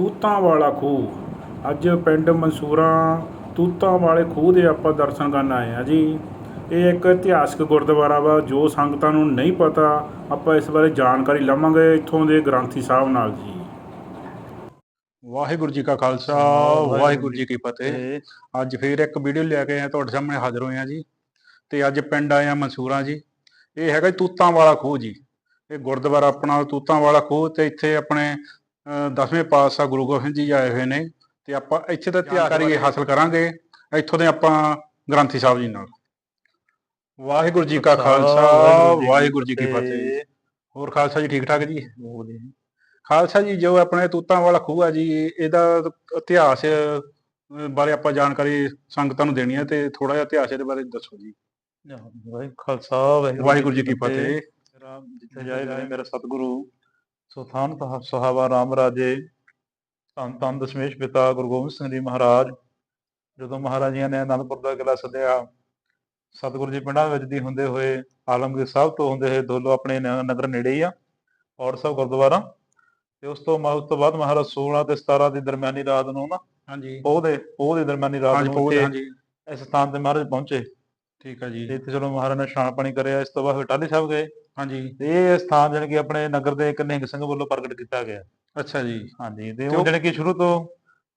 ਤੂਤਾਂ ਵਾਲਾ ਖੂਹ। ਅੱਜ ਪਿੰਡ ਮਨਸੂਰਾ ਤੂਤਾਂ ਵਾਲੇ ਖੂਹ ਦੇ ਆਪਾਂ ਦਰਸ਼ਨ ਕਰਨ ਆਏ ਆ ਜੀ। ਇਹ ਇੱਕ ਇਤਿਹਾਸਕ ਗੁਰਦੁਆਰਾ ਵਾ ਜੋ ਸੰਗਤਾਂ ਨੂੰ ਨਹੀਂ ਪਤਾ ਆਪਾਂ ਇਸ ਬਾਰੇ ਜਾਣਕਾਰੀ ਲਵਾਂਗੇ ਇੱਥੋਂ ਦੇ ਗ੍ਰੰਥੀ ਸਾਹਿਬ ਨਾਲ ਜੀ। ਵਾਹਿਗੁਰੂ ਜੀ ਕਾ ਖਾਲਸਾ ਵਾਹਿਗੁਰੂ ਜੀ ਕੀ ਫਤਿਹ। ਅੱਜ ਫੇਰ ਇੱਕ ਵੀਡੀਓ ਲੈ ਕੇ ਆਏ ਤੁਹਾਡੇ ਸਾਹਮਣੇ ਹਾਜ਼ਰ ਹੋਏ ਹਾਂ ਜੀ। ਤੇ ਅੱਜ ਪਿੰਡ ਆਏ ਹਾਂ ਮਨਸੂਰਾ ਜੀ। ਇਹ ਹੈਗਾ ਤੂਤਾਂ ਵਾਲਾ ਖੂਹ ਜੀ। ਇਹ ਗੁਰਦੁਆਰਾ ਆਪਣਾ ਤੂਤਾਂ ਵਾਲਾ ਖੂਹ ਤੇ ਇੱਥੇ ਆਪਣੇ ਦਸਵੇਂ ਪਾਤਸ਼ਾਹ ਗੁਰੂ ਗੋਬਿੰਦ ਜੀ ਆਏ ਹੋਏ ਨੇ ਤੇ ਆਪਾਂ ਇੱਥੇ ਦਾ ਇਤਿਹਾਸ ਹਾਸਲ ਕਰਾਂਗੇ। ਇੱਥੋਂ ਦੇ ਆਪਾਂ ਗ੍ਰੰਥੀ ਸਾਹਿਬ ਜੀ ਨਾਲ। ਵਾਹਿਗੁਰੂ ਜੀ ਕਾ ਖਾਲਸਾ ਵਾਹਿਗੁਰੂ ਜੀ ਕੀ ਫਤਿਹ। ਹੋਰ ਖਾਲਸਾ ਜੀ ਠੀਕ ਠਾਕ ਜੀ? ਖਾਲਸਾ ਜੀ ਜੋ ਆਪਣੇ ਤੂਤਾਂ ਵਾਲਾ ਖੂਹ ਆ ਜੀ ਇਹਦਾ ਇਤਿਹਾਸ ਬਾਰੇ ਆਪਾਂ ਜਾਣਕਾਰੀ ਸੰਗਤਾਂ ਨੂੰ ਦੇਣੀ ਹੈ ਤੇ ਥੋੜਾ ਜਿਹਾ ਇਤਿਹਾਸ ਇਹਦੇ ਬਾਰੇ ਦੱਸੋ ਜੀ। ਵਾਹਿਗੁਰੂ ਖਾਲਸਾ ਵਾਹਿਗੁਰੂ ਜੀ ਕੀ ਫਤਿਹ। ਮੇਰਾ ਜਿੱਥੇ ਜਾਏ ਮੇਰਾ ਸਤਿਗੁਰੂ। ਸੁਥਾਨ ਸੁਹਾਵਾ ਰਾਮ ਰਾਜੇ। ਧੰਨ ਧੰਨ ਦਸ਼ਮੇਸ਼ ਪਿਤਾ ਗੁਰੂ ਗੋਬਿੰਦ ਸਿੰਘ ਜੀ ਮਹਾਰਾਜ। ਜਦੋਂ ਮਹਾਰਾਜੀਆਂ ਨੇ ਅਨੰਦਪੁਰ ਦਾ ਕਿਲਾ ਸੱਦਿਆ ਸਤਿਗੁਰੂ ਜੀ ਪਿੰਡਾਂ ਵਿੱਚ ਦੀ ਹੁੰਦੇ ਹੋਏ ਆਲਮਗੀਰ ਸਾਹਿਬ ਤੋਂ ਹੁੰਦੇ ਹੋਏ ਦੋਲੋ ਆਪਣੇ ਨਗਰ ਨੇੜੇ ਹੀ ਆ ਔਰ ਸਾਹਿਬ ਗੁਰਦੁਆਰਾ। ਤੇ ਉਸ ਤੋਂ ਉਸ ਤੋਂ ਬਾਅਦ ਮਹਾਰਾਜ 16 ਤੇ 17 ਦੀ ਦਰਮਿਆਨੀ ਰਾਤ ਨੂੰ ਨਾ ਹਾਂਜੀ। ਪੋਹ ਦੇ ਪੋਹ ਦੀ ਦਰਮਿਆਨੀ ਰਾਤ ਨੂੰ ਹਾਂਜੀ। ਇਸ ਸਥਾਨ ਤੇ ਮਹਾਰਾਜ ਪਹੁੰਚੇ। ਠੀਕ ਹੈ ਜੀ। ਤੇ ਇੱਥੇ ਚਲੋ ਮਹਾਰਾਜ ਨੇ ਇਸ਼ਨਾਨ ਪਾਣੀ ਕਰਿਆ ਇਸ ਤੋਂ ਬਾਅਦ ਟਾਹਲੀ ਸਾਹਿਬ ਗਏ। ਹਾਂਜੀ। ਤੇ ਇਹ ਸਥਾਨ ਜਾਣੀ ਕਿ ਆਪਣੇ ਨਗਰ ਦੇ ਇੱਕ ਨਿਹੰਗ ਸਿੰਘ ਵੱਲੋਂ ਪ੍ਰਗਟ ਕੀਤਾ ਗਿਆ। ਅੱਛਾ ਜੀ। ਹਾਂਜੀ ਤੇ ਉਹ ਜਾਣੀ ਕਿ ਸ਼ੁਰੂ ਤੋਂ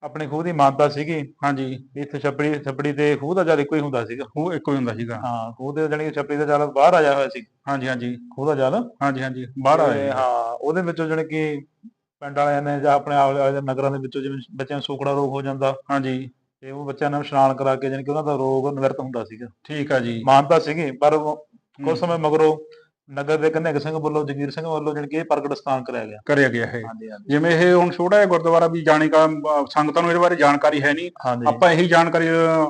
ਆਪਣੀ ਖੂਹ ਦੀ ਮਾਨਤਾ ਸੀਗੀ। ਹਾਂਜੀ। ਇੱਥੇ ਛੱਪੜੀ ਛੱਪੜੀ ਤੇ ਖੂਹ ਦਾ ਜਲ ਇੱਕੋ ਹੀ ਹੁੰਦਾ ਸੀਗਾ। ਉਹ ਇੱਕੋ ਹੀ ਹੁੰਦਾ ਸੀਗਾ। ਹਾਂ ਖੂਹ ਦੇ ਜਾਣੀ ਕਿ ਛੱਪੜੀ ਦਾ ਜਲ ਬਾਹਰ ਆਇਆ ਹੋਇਆ ਸੀ। ਹਾਂਜੀ ਹਾਂਜੀ। ਖੂਹ ਦਾ ਜਲ ਹਾਂਜੀ ਹਾਂਜੀ। ਬਾਹਰ ਆਏ ਹਾਂ ਉਹਦੇ ਵਿੱਚੋਂ ਜਾਣੀ ਕਿ ਪਿੰਡ ਵਾਲਿਆਂ ਨੇ ਜਾਂ ਆਪਣੇ ਆਲੇ ਦੇ ਨਗਰਾਂ ਦੇ ਵਿੱਚੋਂ ਜਿਵੇਂ ਬੱਚਿਆਂ ਨੂੰ ਸੂਕੜਾ ਰੋਗ ਹੋ ਜਾਂਦਾ। ਹਾਂਜੀ। ਤੇ ਉਹ ਬੱਚਿਆਂ ਨੂੰ ਇਸ਼ਨਾਨ ਕਰਾ ਕੇ ਜਾਣੀ ਕਿ ਉਹਨਾਂ ਦਾ ਰੋਗ ਨਿਵਰਤ ਹੁੰਦਾ ਸੀਗਾ। ਠੀਕ ਆ ਜੀ। ਮਾਨਤਾ ਸੀਗੀ ਪਰ ਕੁਝ ਸਮੇਂ ਮਗਰੋਂ ਨਗਰ ਦੇ ਨਿਹੰਗ ਸਿੰਘ ਵੱਲੋਂ ਜਗੀਰ ਸਿੰਘ ਵੱਲੋਂ ਜਾਣੀ ਕਿ ਪ੍ਰਗਟ ਸਥਾਨ ਕਰਿਆ ਗਿਆ। ਕਰਿਆ ਗਿਆ ਹੈ ਹਾਂਜੀ ਹਾਂਜੀ। ਜਿਵੇਂ ਇਹ ਹੁਣ ਛੋਟਾ ਜਿਹਾ ਗੁਰਦੁਆਰਾ ਵੀ ਜਾਣੇ ਕਾ ਸੰਗਤਾਂ ਨੂੰ ਇਹਦੇ ਬਾਰੇ ਜਾਣਕਾਰੀ ਹੈ ਨਹੀਂ। ਆਪਾਂ ਇਹੀ ਜਾਣਕਾਰੀ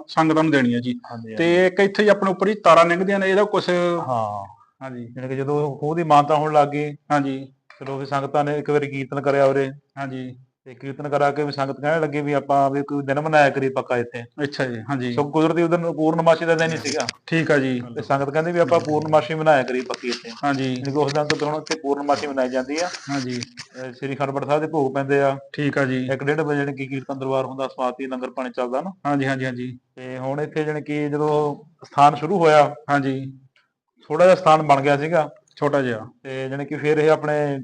ਸੰਗਤਾਂ ਨੂੰ ਦੇਣੀ ਹੈ ਜੀ। ਤੇ ਇੱਕ ਇੱਥੇ ਆਪਣੇ ਉੱਪਰ ਹੀ ਤਾਰਾਂ ਨਿਕਲਦੀਆਂ ਨੇ ਇਹਦਾ ਕੁਝ ਹਾਂ। ਹਾਂਜੀ। ਜਾਣੀ ਕਿ ਜਦੋਂ ਖੂਹ ਦੀ ਮਾਨਤਾ ਹੋਣ ਲੱਗ ਗਈ ਹਾਂਜੀ। ਚਲੋ ਫਿਰ ਸੰਗਤਾਂ ਨੇ ਇੱਕ ਵਾਰੀ ਕੀਰਤਨ ਕਰਿਆ ਉਰੇ। ਹਾਂਜੀ। ਤੇ ਕੀਰਤਨ ਕਰਾ ਕੇ ਵੀ ਸੰਗਤ ਕਹਿਣ ਲੱਗੀ ਵੀ ਆਪਾਂ ਵੀ ਕੋਈ ਦਿਨ ਮਨਾਇਆ ਕਰੀ ਪੱਕਾ ਇੱਥੇ। ਅੱਛਾ ਜੀ ਹਾਂਜੀ। ਸੋ ਕੁਦਰਤੀ ਉਦੋਂ ਪੂਰਨਮਾਸ਼ੀ ਦਾ ਦਿਨ ਹੀ ਸੀਗਾ। ਠੀਕ ਆ ਜੀ। ਤੇ ਸੰਗਤ ਕਹਿੰਦੀ ਵੀ ਆਪਾਂ ਪੂਰਨਮਾਸ਼ੀ ਮਨਾਇਆ ਕਰੀ ਪੱਕੀ ਇੱਥੇ। ਹਾਂਜੀ। ਕਿ ਉਸ ਦਿਨ ਤੋਂ ਹੁਣ ਇੱਥੇ ਪੂਰਨਮਾਸ਼ੀ ਮਨਾਈ ਜਾਂਦੀ ਆ। ਹਾਂਜੀ। ਸ੍ਰੀ ਖੰਡਪੜ ਸਾਹਿਬ ਦੇ ਭੋਗ ਪੈਂਦੇ ਆ। ਠੀਕ ਆ ਜੀ। ਇੱਕ ਡੇਢ ਵਜੇ ਜਾਣੀ ਕਿ ਕੀਰਤਨ ਦਰਬਾਰ ਹੁੰਦਾ ਸਮਾਪਤੀ ਲੰਗਰ ਪਾਣੀ ਚੱਲਦਾ ਨਾ। ਹਾਂਜੀ ਹਾਂਜੀ ਹਾਂਜੀ। ਤੇ ਹੁਣ ਇੱਥੇ ਜਾਣੀ ਕਿ ਜਦੋਂ ਸਥਾਨ ਸ਼ੁਰੂ ਹੋਇਆ ਹਾਂਜੀ। ਥੋੜਾ ਜਿਹਾ ਸਥਾਨ ਬਣ ਗਿਆ ਸੀਗਾ। ਛੋਟਾ ਜਿਹਾ। ਤੇ ਜਾਣੀ ਕਿ ਫਿਰ ਇਹ ਆਪਣੇ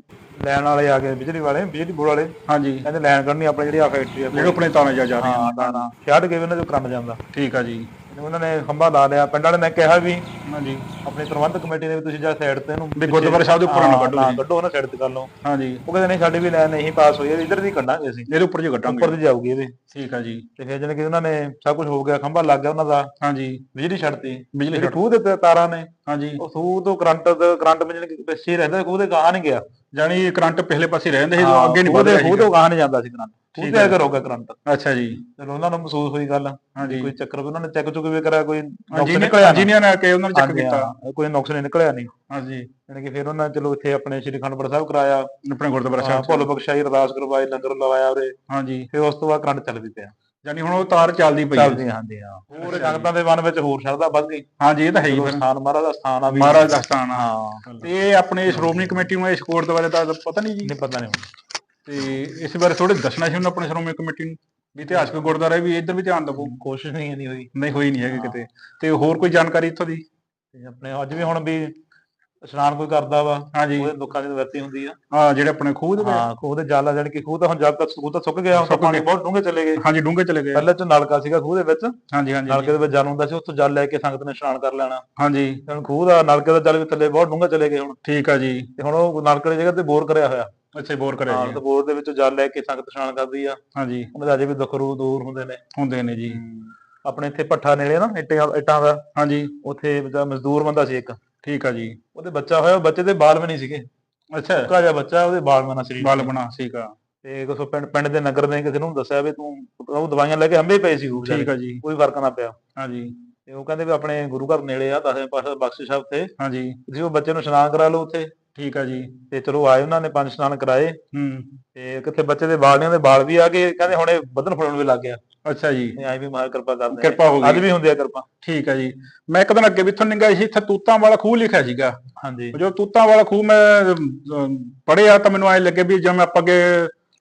ਲੈਣ ਵਾਲੇ ਆ ਗਏ ਬਿਜਲੀ ਵਾਲੇ ਬਿਜਲੀ ਬੋਰਡ ਵਾਲੇ। ਹਾਂਜੀ। ਕਹਿੰਦੇ ਲਾਈਨ ਕੱਢਣੀ ਆਪਣੀ ਜਿਹੜੀ ਆ ਫੈਕਟਰੀ ਆ ਜਿਹੜੇ ਆਪਣੇ ਤਾਰਾਂ ਜਾ ਜਾ ਰਹੇ ਹਾਂ ਤਾਰਾਂ ਛੱਡ ਕੇ ਵੀ ਉਹਨਾਂ ਚੋਂ ਕਰੰਟ ਜਾਂਦਾ। ਠੀਕ ਆ ਜੀ। ਉਹਨਾਂ ਨੇ ਖੰਭਾ ਲਾ ਲਿਆ। ਪਿੰਡ ਵਾਲੇ ਨੇ ਕਿਹਾ ਵੀ ਹਾਂਜੀ। ਆਪਣੀ ਪ੍ਰਬੰਧਕ ਕਮੇਟੀ ਨੇ ਵੀ ਤੁਸੀਂ ਜਾ ਸਾਈਡ ਤੇ ਇਹਨੂੰ ਵੀ ਗੁਰਦੁਆਰਾ ਸਾਹਿਬ ਦੇ ਉੱਪਰ ਨਾ ਕੱਢੋ ਨਾ ਜੀ। ਕੱਢੋ ਨਾ ਸਾਈਡ ਤੇ ਕਰ ਲਓ। ਹਾਂਜੀ। ਉਹ ਕਹਿੰਦੇ ਨਹੀਂ ਸਾਡੀ ਵੀ ਲਾਈਨ ਨਹੀਂ ਪਾਸ ਹੋਈ ਇੱਧਰ ਦੀ ਕੱਢਾਂਗੇ ਅਸੀਂ। ਇਹਦੇ ਉੱਪਰ ਜੀ ਕੱਟਾਂਗੇ ਉੱਪਰ ਦੀ ਜਾਊਗੀ ਇਹਦੇ। ਠੀਕ ਆ ਜੀ। ਤੇ ਫਿਰ ਜਾਣੀ ਕਿ ਉਹਨਾਂ ਨੇ ਸਭ ਕੁਝ ਹੋ ਗਿਆ ਖੰਭਾ ਲੱਗ ਗਿਆ ਉਹਨਾਂ ਦਾ। ਹਾਂਜੀ। ਬਿਜਲੀ ਛੱਡਤੀ। ਬਿਜਲੀ ਖੂਹ ਦੇ ਤਾਰਾਂ ਨੇ ਹਾਂਜੀ। ਉਹ ਖੂਹ ਤੋਂ ਕਰੰਟ ਦਾ ਕਰੰਟ ਜਾਣੀ ਕਿ ਪਿੱਛੇ ਰਹਿੰਦਾ ਖੂਹ ਦੇ ਗਾਹ ਨਹੀਂ ਗਿਆ। ਜਾਨੀ ਕਰੰਟ ਪਹਿਲੇ ਪਾਸੇ ਰਹਿੰਦੇ ਸੀ ਹਾਂ, ਅੱਗੇ ਨਹੀਂ ਖੂਹ ਵਧ ਦੇ ਰਿਹਾ ਖੂਹ। ਤੋਂ ਗਾਹ ਨਹੀਂ ਜਾਂਦਾ ਸੀ ਕਰੰਟ। ਤੇ ਹੈ। ਅਗਰ ਹੋ ਗਿਆ ਕਰੰਟ। ਅੱਛਾ ਜੀ। ਚਲੋ ਉਹਨਾਂ ਨੂੰ ਮਹਿਸੂਸ ਹੋਈ ਗੱਲ। ਹਾਂਜੀ। ਕੋਈ ਚੱਕਰ ਉਹਨਾਂ ਨੇ ਚੈੱਕ ਚੁੱਕ ਵੀ ਕਰਿਆ ਕੋਈ ਨੁਕਸ ਨਿਕਲਿਆ ਇੰਜੀਨੀਅਰ ਨੇ। ਕਿ ਉਹਨਾਂ ਨੇ ਚੈੱਕ ਕੀਤਾ। ਕੋਈ ਨੁਕਸ ਨਹੀਂ ਨਿਕਲਿਆ ਨਹੀਂ। ਹਾਂਜੀ। ਯਾਨੀ ਕਿ ਫਿਰ ਉਹਨਾਂ ਚਲੋ ਇੱਥੇ ਆਪਣੇ ਸ਼੍ਰੀ ਖੰਡਪੜ ਸਾਹਿਬ ਕਰਾਇਆ। ਆਪਣੇ ਗੁਰਦੁਆਰਾ ਸਾਹਿਬ ਭੁੱਲ ਬਖਸ਼ਾਈ ਅਰਦਾਸ ਕਰਵਾਈ ਲੰਗਰ ਲਵਾਇਆ ਉਰੇ। ਹਾਂਜੀ। ਫਿਰ ਉਸ ਤੋਂ ਬਾਅਦ ਕਰੰਟ ਚੱਲ ਵੀ ਪਿਆ। ਜਾਨੀ ਹੁਣ ਉਹ ਤਾਰ ਚੱਲਦੀ ਪਈ ਚੱਲਦੀ ਹਾਂਜੀ ਹਾਂ। ਹੋਰ ਸੰਗਤਾਂ ਦੇ ਮਨ ਵਿੱਚ ਹੋਰ ਸ਼ਰਧਾ ਵੱਧ ਗਈ। ਹਾਂਜੀ ਇਹ ਤਾਂ ਹੈ ਹੀ ਫਿਰ। ਸਥਾਨ ਮਹਾਰਾਜ ਦਾ ਸਥਾਨ ਆ ਵੀ। ਮਹਾਰਾਜ ਦਾ ਸਥਾਨ ਹਾਂ। ਤੇ ਇਹ ਆਪਣੇ ਸ਼੍ਰੋਮਣੀ ਕਮੇਟੀ ਨੂੰ ਇਸ ਗੁਰਦੁਆਰੇ ਦਾ ਪਤਾ ਨਹੀਂ ਜੀ। ਨਹੀਂ ਪਤਾ ਨਹੀਂ ਤੇ ਇਸ ਬਾਰੇ ਥੋੜੇ ਦੱਸਣਾ ਸੀ ਉਹਨਾਂ ਆਪਣੇ ਸ਼੍ਰੋਮਣੀ ਕਮੇਟੀ ਨੂੰ ਵੀ ਇਤਿਹਾਸਕ ਗੁਰਦੁਆਰਾ ਵੀ ਇੱਧਰ ਵੀ ਧਿਆਨ ਦਿਵੋ ਕੋਸ਼ਿਸ਼ ਨਹੀਂ ਨਹੀਂ ਹੋਈ। ਨਹੀਂ ਹੋਈ ਨਹੀਂ ਹੈਗੀ ਹਾਂ। ਕਿਤੇ। ਤੇ ਹੋਰ ਕੋਈ ਜਾਣਕਾਰੀ ਇੱਥੋਂ ਦੀ? ਤੇ ਆਪਣੇ ਅੱਜ ਵੀ ਹੁਣ ਵੀ ਇਸ਼ਨਾਨ ਕੋਈ ਕਰਦਾ ਵਾ ਹਾਂਜੀ। ਉਹਦੇ ਦੁੱਖਾਂ ਦੀ ਨਿਵਰਤੀ ਹੁੰਦੀ ਆ। ਆ ਜਿਹੜੇ ਆਪਣੇ ਖੂਹ ਦੇ ਹਾਂ ਖੂਹ ਦੇ ਜਲ ਆ ਜਾਣੀ ਕਿ ਖੂਹ ਤਾਂ ਹੁਣ ਜਦ ਤੱਕ ਖੂਹ ਤਾਂ ਸੁੱਕ ਗਿਆ ਹੁਣ ਪਾਣੀ। ਬਹੁਤ ਡੂੰਘੇ ਚਲੇ ਗਏ। ਹਾਂਜੀ ਡੂੰਘੇ ਚਲੇ ਗਏ। ਪਹਿਲਾਂ ਚ ਨਲਕਾ ਸੀਗਾ ਖੂਹ ਦੇ ਵਿੱਚ। ਹਾਂਜੀ ਹਾਂਜੀ। ਨਲਕੇ ਦੇ ਵਿੱਚ ਜਲ ਹੁੰਦਾ ਸੀ ਉੱਥੋਂ ਜਲ ਲੈ ਕੇ ਸੰਗਤ ਨੇ ਇਸ਼ਨਾਨ ਕਰ ਲੈਣਾ। ਹਾਂਜੀ। ਹੁਣ ਖੂਹ ਦਾ ਨਲਕੇ ਦਾ ਜਲ ਵੀ ਥੱਲੇ ਬਹੁਤ ਡੂੰਘਾ ਚਲੇ ਗਏ ਹੁਣ। ਠੀਕ ਆ ਜੀ। ਤੇ ਹੁਣ ਉਹ ਨਲਕੇ ਦੀ ਜਗ੍ਹਾ ਤੇ ਬੋਰ ਕਰਿਆ ਹੋਇਆ। ਅੱਛਾ ਬੋਰ ਕਰਿਆ ਹਾਂ ਜੀ। ਤੇ ਬੋਰ ਦੇ ਵਿੱਚੋਂ ਜਲ ਲੈ ਕੇ ਸੰਗਤ ਇਸ਼ਨਾਨ ਕਰਦੀ ਆ। ਹਾਂਜੀ। ਉਹਨਾਂ ਦੇ ਅਜੇ ਵੀ ਦੁੱਖ ਰੂ ਦੂਰ ਹੁੰਦੇ ਨੇ। ਹੁੰਦੇ ਨੇ ਜੀ। ਆਪਣੇ ਇੱਥੇ ਭੱਠਾ ਨੇੜੇ ਨਾ ਇੱਟਾਂ ਇੱਟਾਂ ਦਾ। ਹਾਂਜੀ। ਉੱਥੇ ਮਜ਼ਦੂਰ ਬੰਦਾ ਸੀ ਇੱਕ। ਠੀਕ ਆ ਜੀ। ਉਹਦੇ ਬੱਚਾ ਹੋਇਆ ਬੱਚੇ ਦੇ ਬਾਲ ਵੀ ਨਹੀਂ ਸੀਗੇ। ਅੱਛਾ। ਜਿਹਾ ਬੱਚਾ ਉਹਦੇ ਬਾਲ ਮਨਾ ਸਰੀਰ ਬਾਲ ਸੀ। ਬਣਾ ਆ। ਤੇ ਕਿਸੇ ਪਿੰਡ ਪਿੰਡ ਦੇ ਨਗਰ ਨੇ ਕਿਸੇ ਨੂੰ ਦੱਸਿਆ ਵੀ ਤੂੰ ਉਹ ਦਵਾਈਆਂ ਲੈ ਕੇ ਹੰਬੇ ਪਏ ਸੀ ਉਹ ਠੀਕ ਆ ਜੀ। ਕੋਈ ਫ਼ਰਕ ਨਾ ਪਿਆ। ਹਾਂਜੀ। ਤੇ ਉਹ ਕਹਿੰਦੇ ਵੀ ਆਪਣੇ ਗੁਰੂ ਘਰ ਨੇੜੇ ਆ ਦਸਵੇਂ ਪਾਸੇ ਬਖਸ਼ ਸਾਹਿਬ ਤੇ। ਹਾਂਜੀ। ਤੁਸੀਂ ਉਹ ਬੱਚੇ ਨੂੰ ਇਸ਼ਨਾਨ ਕਰਾ ਲਓ ਉੱਥੇ। ਠੀਕ ਆ ਜੀ। ਤੇ ਚਲੋ ਆਏ ਉਹਨਾਂ ਨੇ ਪੰਜ ਇਸ਼ਨਾਨ ਕਰਾਏ। ਹੂੰ। ਤੇ ਕਿੱਥੇ ਬੱਚੇ ਦੇ ਬਾਲੀਆਂ ਦੇ ਬਾਲ ਵੀ ਆ ਗਏ ਕਹਿੰਦੇ ਹੁਣੇ ਵਧਣ ਫੁੱਲਣ ਵੀ ਲੱਗ ਗਿਆ। ਅੱਛਾ ਜੀ। ਐਂ ਵੀ ਮਹਾਰਾਜ ਕਿਰਪਾ ਕਰਦੇ। ਕਿਰਪਾ ਹੋ ਅੱਜ ਗਈ ਵੀ ਹੁੰਦੀ ਆ ਕਿਰਪਾ। ਠੀਕ ਆ ਜੀ। ਮੈਂ ਇੱਕ ਦਿਨ ਅੱਗੇ ਵੀ ਇੱਥੋਂ ਨਿੰਗਾ ਸੀ ਇੱਥੇ ਤੂਤਾਂ ਵਾਲਾ ਖੂਹ ਲਿਖਿਆ ਸੀਗਾ। ਹਾਂਜੀ। ਜੋ ਤੂਤਾਂ ਵਾਲਾ ਖੂਹ ਮੈਂ ਪੜਿਆ ਤਾਂ ਮੈਨੂੰ ਐ ਲੱਗੇ ਵੀ ਜਿਵੇਂ ਆਪਾਂ ਅੱਗੇ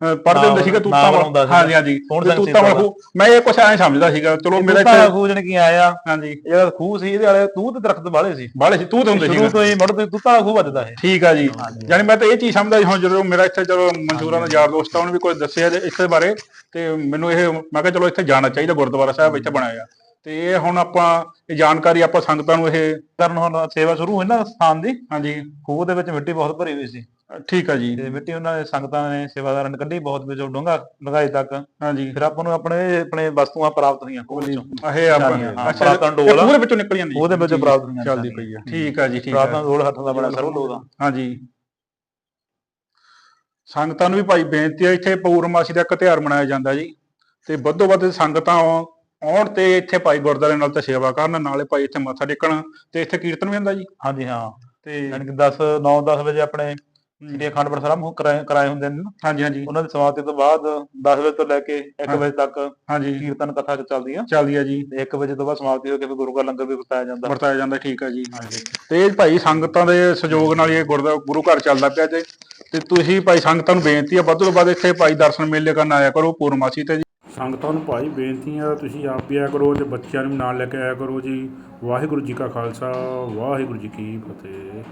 ਪੜਦੇ ਹੁੰਦੇ ਸੀਗਾ ਤੂਤਾਂ ਵਾਲਾ। ਹਾਂਜੀ ਹਾਂਜੀ। ਤੂਤਾਂ ਵਾਲਾ ਖੂਹ ਮੈਂ ਇਹ ਕੁਛ ਐਂ ਸਮਝਦਾ ਸੀਗਾ ਚਲੋ ਮੇਰਾ ਇੱਥੇ ਖੂਹ ਜਣ ਕੀ ਆਇਆ। ਹਾਂਜੀ। ਇਹ ਜਿਹੜਾ ਖੂਹ ਸੀ ਇਹਦੇ ਵਾਲੇ ਤੂੰ ਤੇ ਦਰਖਤ ਵਾਲੇ ਸੀ। ਬਾਲੇ ਸੀ ਤੂਤ ਹੁੰਦੇ ਸ਼ੁਰੂ ਸੀਗਾ। ਤੋਂ ਹੀ ਮੜ ਤੋਂ ਤੂਤਾ ਖੂਹ ਵੱਜਦਾ ਹੈ ਠੀਕ ਆ ਜੀ। ਯਾਨੀ ਮੈਂ ਤਾਂ ਇਹ ਚੀਜ਼ ਸਮਝਦਾ ਸੀ ਹੁਣ ਜਦੋਂ ਮੇਰਾ ਇੱਥੇ ਚਲੋ ਮਨਸੂਰਾਂ ਦਾ ਯਾਰ ਦੋਸਤ ਆ ਉਹਨੇ ਵੀ ਕੁਝ ਦੱਸਿਆ ਜੇ ਇਸ ਬਾਰੇ ਤੇ ਮੈਨੂੰ ਇਹ ਮੈਂ ਕਿਹਾ ਚਲੋ ਇੱਥੇ ਜਾਣਾ ਚਾਹੀਦਾ ਗੁਰਦੁਆਰਾ ਸਾਹਿਬ ਇੱਥੇ ਬਣਾਇਆ। ਤੇ ਇਹ ਹੁਣ ਆਪਾਂ ਇਹ ਜਾਣਕਾਰੀ ਆਪਾਂ ਸੰਗਤਾਂ ਨੂੰ ਇਹ ਕਰਨ ਹੁਣ ਸੇਵਾ ਸ਼ੁਰੂ ਹੋਈ ਨਾ ਸਥਾਨ ਦੀ? ਹਾਂਜੀ ਖੂਹ ਦੇ ਵਿੱਚ ਮਿੱਟੀ ਬਹੁਤ ਭਰੀ ਹੋਈ ਸੀ। ਠੀਕ ਆ ਜੀ। ਤੇ ਮਿੱਟੀ ਉਹਨਾਂ ਨੇ ਸੰਗਤਾਂ ਨੇ ਸੇਵਾਦਾਰਾਂ ਨੇ ਕੱਢੀ ਬਹੁਤ ਵਿੱਚੋਂ ਡੂੰਘਾ ਡੂੰਘਾਈ ਤੱਕ। ਹਾਂਜੀ। ਫਿਰ ਆਪਾਂ ਨੂੰ ਆਪਣੇ ਆਪਣੇ ਵਸਤੂਆਂ ਪ੍ਰਾਪਤ ਹੋਈਆਂ ਖੂਹ ਵਿੱਚੋਂ। ਇਹ ਆਪਾਂ ਹਾਂ, ਹਾਂ, ਅੱਛਾ ਪੁਰਾਤਨ ਡੋਲ ਆ। ਉਹਦੇ ਵਿੱਚੋਂ ਨਿਕਲ ਜਾਂਦੀ ਉਹਦੇ ਵਿੱਚੋਂ ਪ੍ਰਾਪਤ ਹੋਈਆਂ ਚੱਲਦੀ ਪਈ ਆ ਠੀਕ ਆ ਜੀ ਠੀਕ ਆ। ਪ੍ਰਾਪਤਾਂ ਹੱਥਾਂ ਦਾ ਬਣਾ ਸਰਵ ਲੋਦਾ ਹਾਂਜੀ। ਸੰਗਤਾਂ ਨੂੰ ਵੀ ਭਾਈ ਬੇਨਤੀ ਹੈ ਇੱਥੇ ਪੂਰਨਮਾਸ਼ੀ ਦਾ ਇੱਕ ਤਿਉਹਾਰ ਮਨਾਇਆ ਜਾਂਦਾ ਜੀ। ਤੇ ਵੱਧੋ ਵੱਧ ਸੰਗਤਾਂ ਆਉਣ ਤੇ ਇੱਥੇ ਭਾਈ ਗੁਰਦੁਆਰੇ ਨਾਲ ਤੇ ਸੇਵਾ ਕਰਨ ਨਾਲੇ ਭਾਈ ਇੱਥੇ ਮੱਥਾ ਟੇਕਣ ਤੇ ਇੱਥੇ ਕੀਰਤਨ ਵੀ ਹੁੰਦਾ ਜੀ। ਹਾਂਜੀ ਹਾਂ। ਤੇ ਯਾਨੀ ਕਿ 10 9 10 ਵਜੇ ਆਪਣੇ ਸ੍ਰੀ ਅਖੰਡ ਪਾਠ ਸਾਹਿਬ ਕਰਾਏ ਕਰਾਏ ਹੁੰਦੇ ਨੇ। ਹਾਂਜੀ ਹਾਂਜੀ। ਉਹਨਾਂ ਦੀ ਸਮਾਪਤੀ ਤੋਂ ਬਾਅਦ 10 ਵਜੇ ਤੋਂ ਲੈ ਕੇ 1 ਵਜੇ ਤੱਕ ਹਾਂਜੀ। ਕੀਰਤਨ ਕਥਾ ਚੱਲਦੀ ਆ ਚੱਲਦੀ ਆ ਜੀ। ਤੇ 1 ਵਜੇ ਤੋਂ ਬਾਅਦ ਸਮਾਪਤੀ ਹੋ ਕੇ ਫਿਰ ਗੁਰੂ ਘਰ ਲੰਗਰ ਵੀ ਵਰਤਾਇਆ ਜਾਂਦਾ। ਵਰਤਾਇਆ ਜਾਂਦਾ ਠੀਕ ਆ ਜੀ। ਤੇ ਇਹ ਭਾਈ ਸੰਗਤਾਂ ਦੇ ਸਹਿਯੋਗ ਨਾਲ ਇਹ ਗੁਰਦਾ ਗੁਰੂ ਘਰ ਚੱਲਦਾ ਪਿਆ ਤੇ ਤੇ ਤੁਸੀਂ ਭਾਈ ਸੰਗਤਾਂ ਨੂੰ ਬੇਨਤੀ ਆ ਵੱਧ ਤੋਂ ਵੱਧ ਇੱਥੇ ਭਾਈ ਦਰਸ਼ਨ ਮੇਲੇ ਕਰਨ ਆਇਆ ਕਰੋ ਪੂਰਨਮਾਸ਼ੀ ਤੇ ਸੰਗਤਾਂ ਨੂੰ ਭਾਈ ਬੇਨਤੀ ਆ, ਤੁਸੀਂ ਆਪ ਵੀ ਆਇਆ ਕਰੋ ਤੇ ਬੱਚਿਆਂ ਨੂੰ ਵੀ ਨਾਲ ਲੈ ਕੇ ਆਇਆ ਕਰੋ ਜੀ। ਵਾਹਿਗੁਰੂ ਜੀ ਕਾ ਖਾਲਸਾ, ਵਾਹਿਗੁਰੂ ਜੀ ਕੀ ਫਤਿਹ।